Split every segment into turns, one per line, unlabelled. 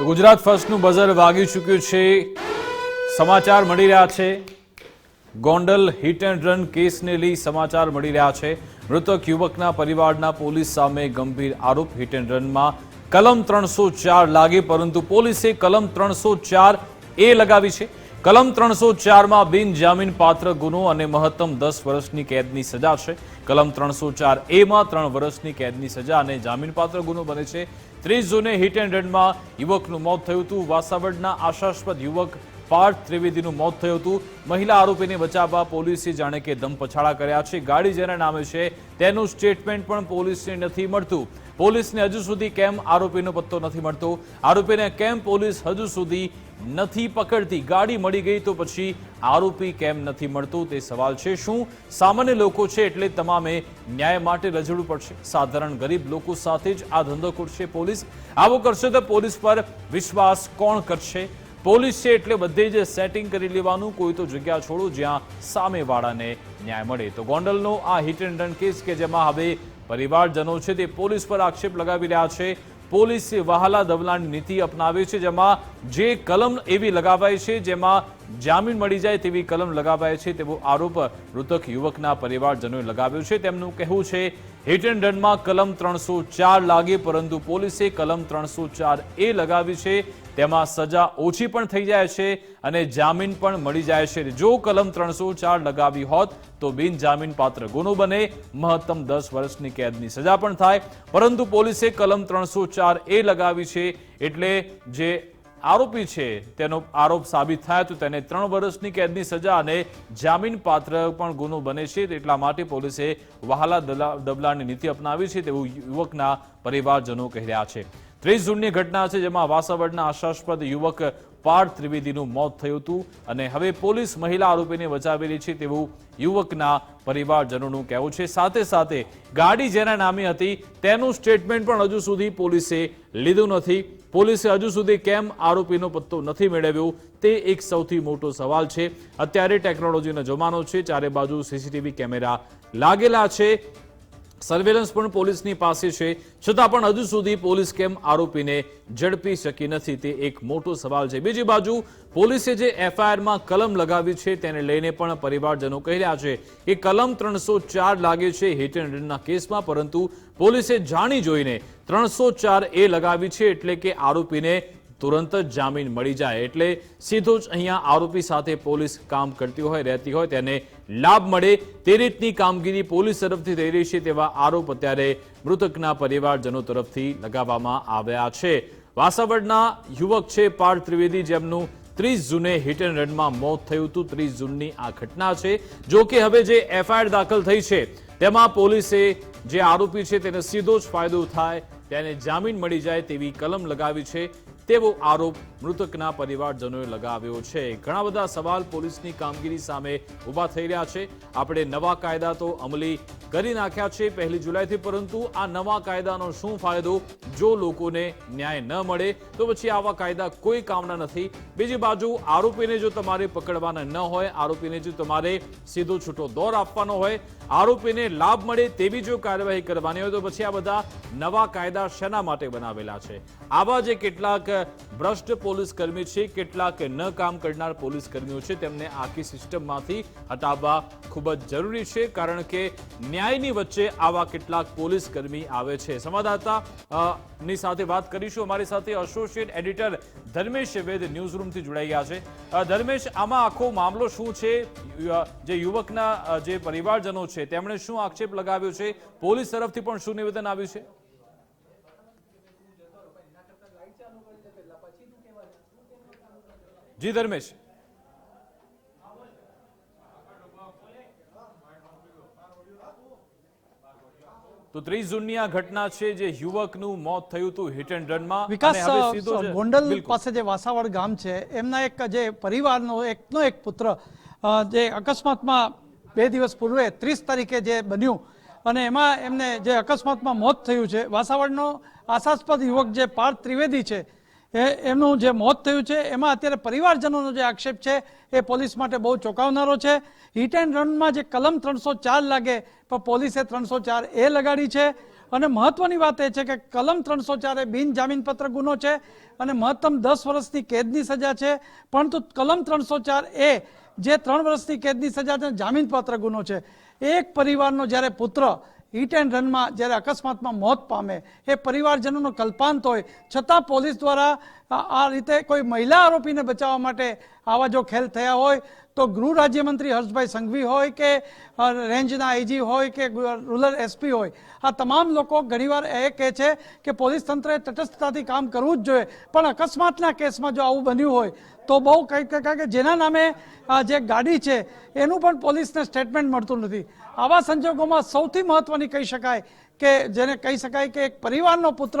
તો ગુજરાત ફર્સ્ટનું બઝર વાગી ચૂક્યું છે. સમાચાર મળી રહ્યા છે. ગોંડલ હિટ એન્ડ રન કેસને લઈ સમાચાર મળી રહ્યા છે. મૃતક યુવકના પરિવારના પોલીસ સામે ગંભીર આરોપ હિટ એન્ડ રનમાં કલમ ત્રણસો ચાર લાગે, પરંતુ પોલીસે કલમ ત્રણસો ચાર એ લગાવી છે. કલમ ત્રણસો ચારમાં બિન પાત્ર ગુનો અને મહત્તમ દસ વર્ષની કેદની સજા છે. કલમ ત્રણસો ચાર એમાં ત્રણ વર્ષની કેદની સજા અને જામીનપાત્ર ગુનો બને છે. ત્રીસ જૂને હિટ એન્ડ રનમાં યુવકનું મોત થયું હતું. વાસાવડના આશાસ્પદ યુવક પાર્થ ત્રિવેદીનું મોત થયું હતું. મહિલા આરોપીને બચાવવા પોલીસે જાણે કે દમ પછાડા કર્યા છે. ગાડી જેના નામે છે તેનું સ્ટેટમેન્ટ પણ પોલીસને નથી મળતું. પોલીસને હજુ સુધી કેમ આરોપીનો પત્તો નથી મળતો? આરોપીને કેમ પોલીસ હજુ સુધી નથી પકડતી. ગાડી મળી ગઈ તો પછી આરોપી કેમ નથી મળતું તે સવાલ છે શું? સામાન્ય લોકો છે એટલે તમામે ન્યાય માટે રજડવું પડશે. સાધારણ ગરીબ લોકો સાથે જ આ ધંધો કરશે પોલીસ. આવો કરશે તો પોલીસ પર વિશ્વાસ કોણ કરશે? પોલીસ છે એટલે બધે જ સેટિંગ કરી લેવાનું. કોઈ તો જગ્યા છોડો જ્યાં સામેવાળાને ન્યાય મળે. તો ગોંડલનો આ હિટ એન્ડ રન કેસ કે જેમાં હવે પરિવારજનો છે તે પોલીસ પર આક્ષેપ લગાવી રહ્યા છે. પોલીસે વહાલા દવલાની નીતિ અપનાવી છે, જેમાં જે કલમ એવી લગાવાય છે, જેમાં જામીન મળી જાય તેવી કલમ લગાવાય છે, તેવો આરોપ મૃતક યુવકના પરિવારજનોએ લગાવ્યો છે. તેમનું કહેવું છે હિટ એન્ડ રનમાં કલમ ત્રણસો ચાર લાગે, પરંતુ પોલીસે કલમ ત્રણસો એ લગાવી છે. તેમાં સજા ઓછી પણ થઈ જાય છે અને જામીન પણ મળી જાય છે. જો કલમ ત્રણસો ચાર લગાવી હોત તો બિનજામીન પાત્ર ગુનો બને. મહત્તમ દસ વર્ષની કેદની સજા પણ થાય. પરંતુ પોલીસે કલમ ત્રણસો ચાર એ લગાવી છે એટલે જે આરોપી છે તેનો આરોપ સાબિત થાય તો તેને ત્રણ વર્ષની કેદની સજા અને જામીન પાત્ર પણ ગુનો બને છે. એટલા માટે પોલીસે વહાલા દબલાની નીતિ અપનાવી છે તેવું યુવકના પરિવારજનો કહી રહ્યા છે. ત્રીસ જૂનની ઘટના છે જેમાં વાસાવડના આશાસ્પદ યુવક પાર્થ ત્રિવેદીનું મોત થયું હતું અને હવે પોલીસ મહિલા આરોપીને બચાવેલી છે તેવું યુવકના પરિવારજનોનું કહેવું છે. સાથે સાથે ગાડી જેના નામે હતી તેનું સ્ટેટમેન્ટ પણ હજુ સુધી પોલીસે લીધું નથી. પોલીસે હજુ સુધી કેમ આરોપીનો પત્તો નથી મેળવ્યો તે એક સૌથી મોટો સવાલ છે. અત્યારે ટેકનોલોજીનો જમાનો છે, ચારે બાજુ સીસીટીવી કેમેરા લાગેલા છે. સર્વેલન્સ પણ પોલીસની પાસે છે. છતાં પણ હજુ સુધી પોલીસ કેમ આરોપીને ઝડપી શકી નથી તે એક મોટો સવાલ છે. બીજી બાજુ, પોલીસે જે એફઆઈઆરમાં કલમ લગાવી છે તેને લઈને પણ પરિવારજનો કહી રહ્યા છે કે કલમ ત્રણસો ચાર લાગે છે હિટ કેસમાં, પરંતુ પોલીસે જાણી જોઈને ત્રણસો એ લગાવી છે એટલે કે આરોપીને તુરંત જ જામીન મળી જાય એટલે સીધો જ અહીંયા આરોપી સાથે પોલીસ કામ કરતી હોય, રહેતી હોય, તેને લાભ મળે તે રીતની કામગીરી પોલીસ તરફથી થઈ રહી છે તેવા આરોપ અત્યારે મૃતકના પરિવારજનો તરફથી લગાવવામાં આવ્યા છે. વાસાવડના યુવક છે પાર્થ ત્રિવેદી, જેમનું ત્રીસ જૂને હિટ એન્ડ રનમાં મોત થયું હતું. ત્રીસ જૂનની આ ઘટના છે. જો કે હવે જે એફઆઈઆર દાખલ થઈ છે, તેમાં પોલીસે જે આરોપી છે, તેને સીધો જ ફાયદો થાય, તેને જામીન મળી જાય તેવી કલમ લગાવી છે. તેવો આરોપ મૃતકના પરિવારજનોએ લગાવ્યો છે. ઘણા બધા સવાલ પોલીસની કામગીરી સામે ઊભા થઈ રહ્યા છે. આપણે નવા કાયદા તો અમલી કરી નાખ્યા છે પહેલી જુલાઈથી, પરંતુ આ નવા કાયદાનો શું ફાયદો? જો લોકોને ન્યાય ન મળે, તો પછી આવા કાયદા કોઈ કામના નથી. બીજી બાજુ, આરોપીને જો તમારે પકડવાના ન હોય, આરોપીને જો તમારે સીધો છૂટો દોર આપવાનો હોય આરોપીને લાભ મળે તેવી જો કાર્યવાહી કરવાની હોય તો પછી આ બધા નવા કાયદા શેના માટે બનાવેલા છે? આવા જે કેટલાક ભ્રષ્ટ પોલીસ કર્મી છે, કેટલાક ન કામ કરનાર પોલીસ કર્મીઓ છે, તેમને આખી સિસ્ટમમાંથી હટાવવા ખૂબ જ જરૂરી છે, કારણ કે ન્યાયની વચ્ચે આવા કેટલાક પોલીસ કર્મી આવે છે. સંવાદદાતા ની સાથે વાત કરીશું. અમારી સાથે associate editor Dharmesh Ved news રૂમથી જોડાઈ ગયા છે. ધર્મેશ, આમાં આખો મામલો શું છે? જે યુવકના જે પરિવારજનો છે, તેમણે શું આક્ષેપ લગાવ્યો છે? પોલીસ તરફથી પણ શું નિવેદન આવ્યું છે? જી, ધર્મેશ. તો ત્રીસ જૂનની આ ઘટના છે જે યુવકનું મોત થયું હતું હિટ એન્ડ રનમાં.
વિકાસ ગોંડલ પાસે જે વાસાવડ ગામ છે એમના એક જે પરિવારનો એકનો એક પુત્ર જે અકસ્માતમાં બે દિવસ પૂર્વે ત્રીસ તારીખે જે બન્યું અને એમાં એમને જે અકસ્માતમાં મોત થયું છે વાસાવડનો આશાસ્પદ યુવક જે પાર્થ ત્રિવેદી છે એમનું જે મોત થયું છે, એમાં અત્યારે પરિવારજનોનો જે આક્ષેપ છે, એ પોલીસ માટે બહુ ચોંકાવનારો છે. હિટ એન્ડ રનમાં જે કલમ ત્રણસો ચાર લાગે, પણ પોલીસે ત્રણસો ચાર એ લગાડી છે. અને મહત્વની વાત એ છે કે કલમ ત્રણસો ચાર એ બિનજામીનપત્ર ગુનો છે અને મહત્તમ દસ વર્ષની કેદની સજા છે. પરંતુ કલમ ત્રણસો ચાર એ જે ત્રણ વર્ષની કેદની સજા છે, જામીનપાત્ર ગુનો છે. એક પરિવારનો જ્યારે પુત્ર હિટ એન્ડ રનમાં જ્યારે અકસ્માતમાં મોત પામે, એ પરિવારજનોનો કલ્પાંત હોય. છતાં પોલીસ દ્વારા આ રીતે કોઈ મહિલા આરોપીને બચાવવા માટે આવા જો ખેલ થયા હોય તો ગૃહ રાજ્યમંત્રી હર્ષભાઈ સંઘવી હોય કે રેન્જના આઈજી હોય કે રૂરલ એસપી હોય, આ તમામ લોકો ઘણીવાર એ કહે છે કે પોલીસ તંત્રએ તટસ્થતાથી કામ કરવું જ જોઈએ. પણ અકસ્માતના કેસમાં જો આવું બન્યું હોય, તો બહુ કંઈક કારણ કે જેના નામે જે ગાડી છે, એનું પણ પોલીસને સ્ટેટમેન્ટ મળતું નથી. આવા સંજોગોમાં સૌથી મહત્વની કહી શકાય કે જેને કહી શકાય કે એક પરિવારનો પુત્ર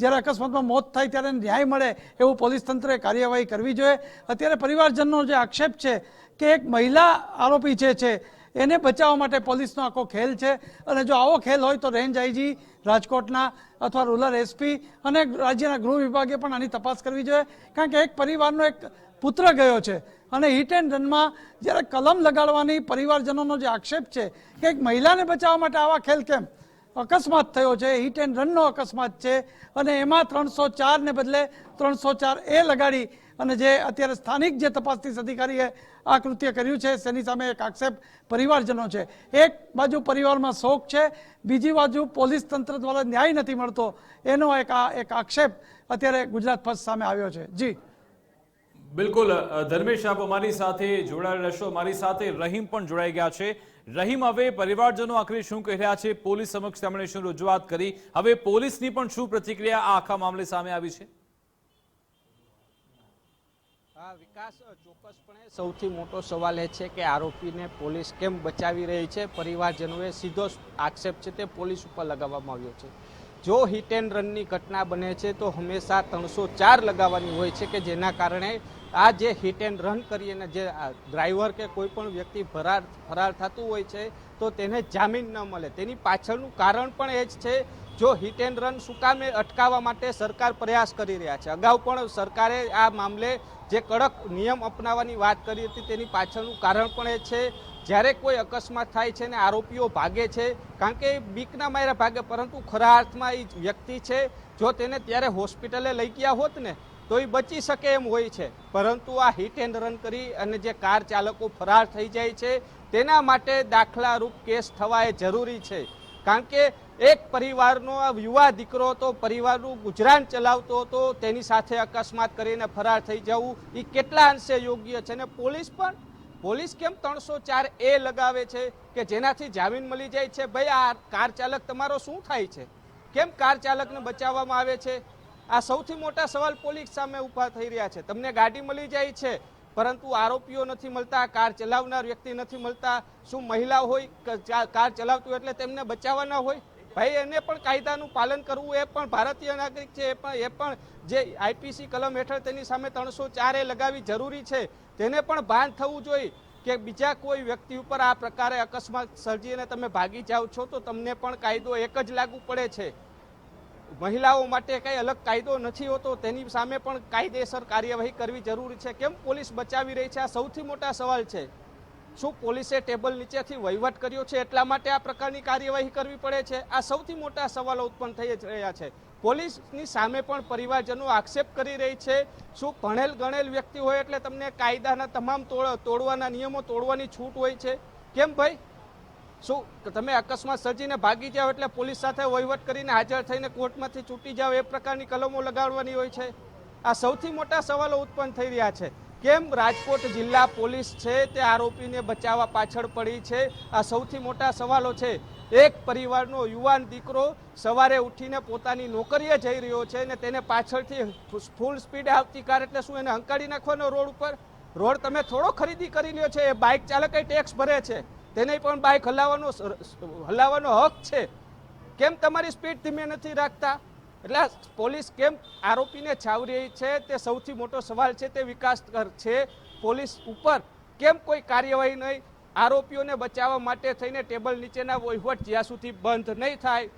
જ્યારે અકસ્માતમાં મોત થાય ત્યારે ન્યાય મળે એવું પોલીસ તંત્રે કાર્યવાહી કરવી જોઈએ. અત્યારે પરિવારજનનો જે આક્ષેપ છે કે એક મહિલા આરોપી જે છે, એને બચાવવા માટે પોલીસનો આખો ખેલ છે. અને જો આવો ખેલ હોય તો રેન્જ આઈજી રાજકોટના અથવા રૂરલ એસપી અને રાજ્યના ગૃહ વિભાગે પણ આની તપાસ કરવી જોઈએ. કારણ કે એક પરિવારનો એક પુત્ર ગયો છે અને હિટ એન્ડ રનમાં જ્યારે કલમ લગાડવાની પરિવારજનોનો જે આક્ષેપ છે કે એક મહિલાને બચાવવા માટે આવા ખેલ કેમ? અકસ્માત થયો છે. હિટ એન્ડ રનનો અકસ્માત છે. અને એમાં ત્રણસો ચારને બદલે ત્રણસો ચાર એ લગાડી અને જે અત્યારે સ્થાનિક જે તપાસતી અધિકારીએ આ કૃત્ય કર્યું છે, તેની સામે એક આક્ષેપ પરિવારજનો છે. એક બાજુ પરિવારમાં શોક છે, બીજી બાજુ પોલીસ તંત્ર દ્વારા ન્યાય નથી મળતો. એનો એક આ, એક આક્ષેપ અત્યારે ગુજરાત ફર્સ્ટ સામે આવ્યો છે. જી.
બિલકુલ ધર્મેશ આપ અમારી સાથે જોડાયેલા રહેશો. અમારી સાથે રહીમ પણ જોડાઈ ગયા છે. રહીમ, હવે પરિવારજનો આખરે શું કહી રહ્યા છે? પોલીસ સમક્ષ તેમણે શું રજૂઆત કરી? હવે પોલીસની પણ શું પ્રતિક્રિયા આ આખા મામલે સામે આવી છે?
વિકાસ ચોક્કસપણે સૌથી મોટો સવાલ એ છે કે આરોપીને પોલીસ કેમ બચાવી રહી છે? પરિવારજનોએ સીધો આક્ષેપ છે તે પોલીસ ઉપર લગાવવામાં આવ્યો છે. જો હિટ એન્ડ રનની ઘટના બને છે, તો હંમેશા ત્રણસો ચાર લગાવવાની હોય છે કે જેના કારણે આ જે હિટ એન્ડ રન કરી અને જે ડ્રાઈવર કે કોઈ પણ વ્યક્તિ ફરાર ફરાર થતું હોય છે, તો તેને જામીન ન મળે. તેની પાછળનું કારણ પણ એ જ છે, જો હિટ એન્ડ રન શું કામે અટકાવવા માટે સરકાર પ્રયાસ કરી રહ્યા છે. અગાઉ પણ સરકારે આ મામલે જે કડક નિયમ અપનાવવાની વાત કરી હતી, તેની પાછળનું કારણ પણ એ છે. જ્યારે કોઈ અકસ્માત થાય છે ને આરોપીઓ ભાગે છે, કારણ કે બીકના માયરા ભાગે, પરંતુ ખરા અર્થમાં એ વ્યક્તિ છે, જો તેને ત્યારે હોસ્પિટલે લઈ ગયા હોત ને તો એ બચી શકે એમ હોય છે. પરંતુ આ હિટ એન્ડ રન કરી અને જે કાર ચાલકો ફરાર થઈ જાય છે, તેના માટે દાખલારૂપ કેસ થવા એ જરૂરી છે. કારણ કે એક પરિવારનો આ યુવા દીકરો હતો પરિવારનું ગુજરાન ચલાવતો હતો, તેની સાથે અકસ્માત કરીને ફરાર થઈ જવું એ કેટલા અંશે યોગ્ય છે? ને પોલીસ પણ? પોલીસ કેમ ત્રણસો ચાર એ લગાવે છે કે જેનાથી જામીન મળી જાય છે? ભાઈ આ કાર ચાલક તમારો શું થાય છે? કેમ કાર ચાલકને બચાવવામાં આવે છે? આ સૌથી મોટા સવાલ પોલીસ સામે ઊભા થઈ રહ્યા છે. તમને ગાડી મળી જાય છે, પરંતુ આરોપીઓ નથી મળતા, કાર ચલાવનાર વ્યક્તિ નથી મળતા. શું મહિલા હોય કાર ચલાવતું એટલે તેમને બચાવવાના હોય? ભાઈ, એને પણ કાયદાનું પાલન કરવું, એ પણ ભારતીય નાગરિક છે, એ પણ એ પણ જે આઈપીસી કલમ હેઠળ તેની સામે ત્રણસો ચારે લગાવી જરૂરી છે. તેને પણ ભાન થવું જોઈએ કે બીજા કોઈ વ્યક્તિ ઉપર આ પ્રકારે અકસ્માત સર્જીને તમે ભાગી જાઓ છો, તો તમને પણ કાયદો એક જ લાગુ પડે છે. મહિલાઓ માટે કઈ અલગ કાયદો નથી હોતો, તેની સામે પણ કાયદેસર કાર્યવાહી કરવી જરૂરી છે. કેમ પોલીસ બચાવી રહી છે? આ સૌથી મોટા સવાલ છે. શું પોલીસે ટેબલ નીચેથી વહીવટ કર્યો છે? એટલા માટે આ પ્રકારની કાર્યવાહી કરવી પડે છે? આ સૌથી મોટા સવાલો ઉત્પન્ન થઈ જ રહ્યા છે. પોલીસની સામે પણ પરિવારજનો આક્ષેપ કરી રહી છે. શું ભણેલ ગણેલ વ્યક્તિ હોય એટલે તમને કાયદાના તમામ તોડ, તોડવાના નિયમો તોડવાની છૂટ હોય છે? કેમ ભાઈ? શું તમે અકસ્માત સર્જીને ભાગી જાઓ એટલે પોલીસ સાથે વહીવટ કરીને હાજર થઈને કોર્ટમાંથી છૂટી જાઓ. એ પ્રકારની કલમો લગાડવાની હોય છે. આ સૌથી મોટા સવાલો ઉત્પન્ન થઈ રહ્યા છે. કેમ રાજકોટ જિલ્લા પોલીસ છે તે આરોપીને બચાવવા પાછળ પડી છે? આ સૌથી મોટા સવાલો છે. એક પરિવારનો યુવાન દીકરો સવારે ઉઠીને પોતાની નોકરીએ જઈ રહ્યો છે અને તેને પાછળથી ફૂલ સ્પીડે આવતી કાર એટલે શું એને હંકાળી નાખવાનો રોડ ઉપર? રોડ તમે થોડો ખરીદી કરી લ્યો છે. એ બાઇક ચાલકે ટેક્સ ભરે છે. તેને પણ બાઇક હલાવવાનો હલાવવાનો હક છે. કેમ તમારી સ્પીડ ધીમે નથી રાખતા? એટલે પોલીસ કેમ આરોપીને છાવરી રહી છે? તે સૌથી મોટો સવાલ છે, તે વિકાસકર છે પોલીસ ઉપર. કેમ કોઈ કાર્યવાહી નહીં? આરોપીઓને બચાવવા માટે થઈને ટેબલ નીચેના વહીવટ જ્યાં સુધી બંધ નહીં થાય,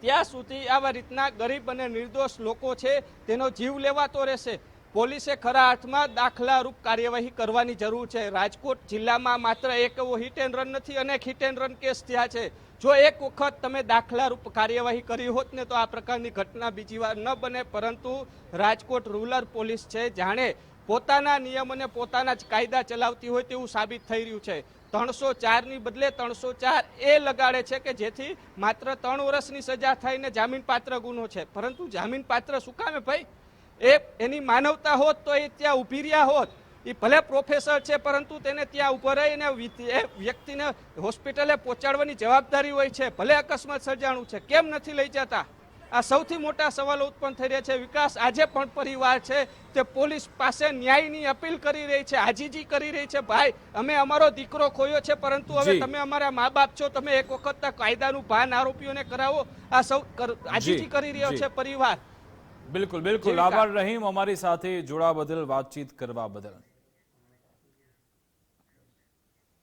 ત્યાં સુધી આવા રીતના ગરીબ અને નિર્દોષ લોકો છે, તેનો જીવ લેવાતો રહેશે. પોલીસે ખરા અર્થમાં દાખલારૂપ કાર્યવાહી કરવાની જરૂર છે. રાજકોટ જિલ્લામાં માત્ર એક એવો હિટ એન્ડ રન નથી, અનેક હિટ એન્ડ રન કેસ થયા છે. જો એક વખત તમે દાખલારૂપ કાર્યવાહી કરી હોત ને, તો આ પ્રકારની ઘટના બીજી વાર ન બને. પરંતુ રાજકોટ રૂરલ પોલીસ છે, જાણે પોતાના નિયમ અને પોતાના જ કાયદા ચલાવતી હોય તેવું સાબિત થઈ રહ્યું છે. ત્રણસો ચારની બદલે ત્રણસો ચાર એ લગાડે છે કે જેથી માત્ર ત્રણ વર્ષની સજા થઈને જામીનપાત્ર ગુનો છે. પરંતુ જામીનપાત્ર શું કામે ભાઈ? એ એની માનવતા હોત તો એ ત્યાં ઊભી રહ્યા હોત. એ ભલે પ્રોફેસર છે પરંતુ તેને ત્યાં ઊભો રહીને એ વ્યક્તિને હોસ્પિટલે પહોંચાડવાની જવાબદારી હોય છે. ભલે અકસ્માત સર્જાણું છે. કેમ નથી લઈ જતા? આ સૌથી મોટા સવાલો ઉત્પન્ન થઈ રહ્યા છે. વિકાસ આજે પણ પરિવાર છે. તે પોલીસ પાસે ન્યાયની અપીલ કરી રહી છે આજીજી કરી રહી છે. ભાઈ અમે અમારો દીકરો ખોયો છે પરંતુ હવે તમે અમારા મા બાપ છો. તમે એક વખત કાયદાનું ભાન આરોપીઓને કરાવો. આ સૌ આજીજી કરી રહ્યો છે પરિવાર.
બિલકુલ બિલકુલ. આભાર રહીમ અમારી સાથે જોડા બદલ વાતચીત કરવા બદલ.